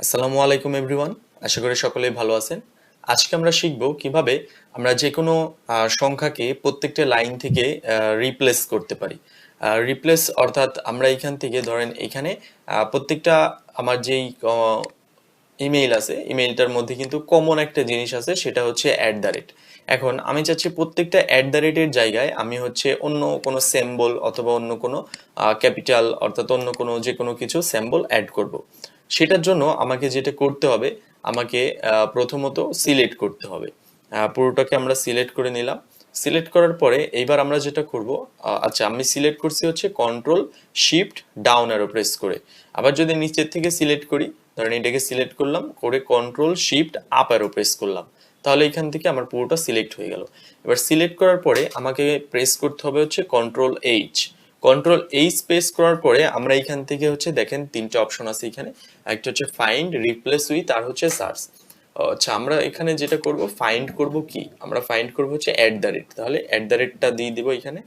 আসসালামু আলাইকুম এভরিওয়ান আশা করি সকলেই ভালো আছেন। আজকে আমরা শিখব কীভাবে আমরা যে কোনো সংখ্যাকে প্রত্যেকটা লাইন থেকে রিপ্লেস করতে পারি। রিপ্লেস অর্থাৎ আমরা এখান থেকে ধরেন এখানে প্রত্যেকটা আমার যেই ইমেইল আছে ইমেইলটার মধ্যে কিন্তু কমন একটা জিনিস আছে, সেটা হচ্ছে অ্যাট দ্য রেট এখন আমি চাচ্ছি প্রত্যেকটা অ্যাট দ্য রেটের জায়গায় আমি হচ্ছে অন্য কোনো স্যাম্বল অথবা অন্য কোনো ক্যাপিটাল অর্থাৎ অন্য কোনো যে কোনো কিছু স্যাম্বল অ্যাড করব। সেটার জন্য আমাকে যেটা করতে হবে, আমাকে প্রথমত সিলেক্ট করতে হবে। পুরোটাকে আমরা সিলেক্ট করে নিলাম। সিলেক্ট করার পরে এইবার আমরা যেটা করব আচ্ছা আমি সিলেক্ট করছি হচ্ছে control shift down arrow press করে। আবার যদি নিচের থেকে সিলেক্ট করি, ধরেন এটাকে সিলেক্ট করলাম, করে control shift up arrow press করলাম। তাহলে এখান থেকে আমার পুরোটা সিলেক্ট হয়ে গেল। এবার সিলেক্ট করার পরে আমাকে প্রেস করতে হবে হচ্ছে control H control H press করার পরে আমরা এখান থেকে হচ্ছে দেখেন তিনটা অপশন আছে এখানে। একটা হচ্ছে ফাইন্ড রিপ্লেস উইথ আর হচ্ছে সার্চ আচ্ছা আমরা এখানে যেটা করব ফাইন্ড করব কি? আমরা ফাইন্ড করব হচ্ছে অ্যাট দ্য রেট তাহলে অ্যাট দ্য রেটটা দিয়ে দিব এখানে।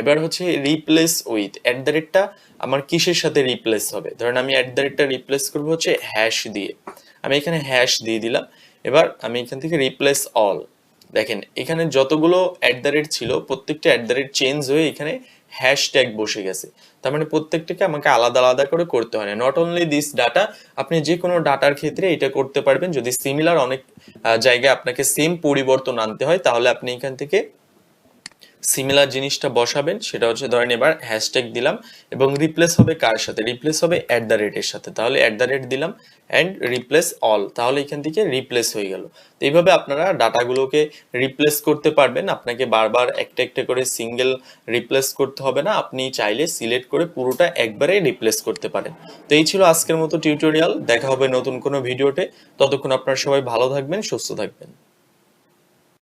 এবার হচ্ছে রিপ্লেস উইথ অ্যাট দ্য রেটটা আমার কিসের সাথে রিপ্লেস হবে? ধরেন আমি অ্যাট দ্য রেটটা রিপ্লেস করব হচ্ছে হ্যাশ দিয়ে। আমি এখানে হ্যাশ দিয়ে দিলাম। এবার আমি এখান থেকে রিপ্লেস অল দেখেন, এখানে যতগুলো অ্যাট দ্য রেট ছিল, প্রত্যেকটা অ্যাট দ্য রেট চেঞ্জ হয়ে এখানে হ্যাশট্যাগ বসে গেছে। তার মানে প্রত্যেকটাকে আমাকে আলাদা আলাদা করে করতে হয় না। নট অনলি দিস ডাটা আপনি যে কোনো ডাটার ক্ষেত্রে এটা করতে পারবেন। যদি সিমিলার অনেক জায়গায় আপনাকে সেম পরিবর্তন আনতে হয়, তাহলে আপনি এখান থেকে সিমিলার জিনিসটা বসাবেন, সেটা হচ্ছে ধরেন এবার হ্যাশট্যাগ দিলাম এবং রিপ্লেস হবে কার সাথে? রিপ্লেস হবে অ্যাট দ্য রেটের সাথে। তাহলে অ্যাট দ্য রেট দিলাম অ্যান্ড রিপ্লেস অল তাহলে এখান থেকে রিপ্লেস হয়ে গেল। তো এইভাবে আপনারা ডাটাগুলোকে রিপ্লেস করতে পারবেন। আপনাকে বারবার একটা একটা করে সিঙ্গেল রিপ্লেস করতে হবে না। আপনি চাইলে সিলেক্ট করে পুরোটা একবারে রিপ্লেস করতে পারেন। তো এই ছিল আজকের মতো টিউটোরিয়াল দেখা হবে নতুন কোনো ভিডিওতে। ততক্ষণ আপনারা সবাই ভালো থাকবেন, সুস্থ থাকবেন।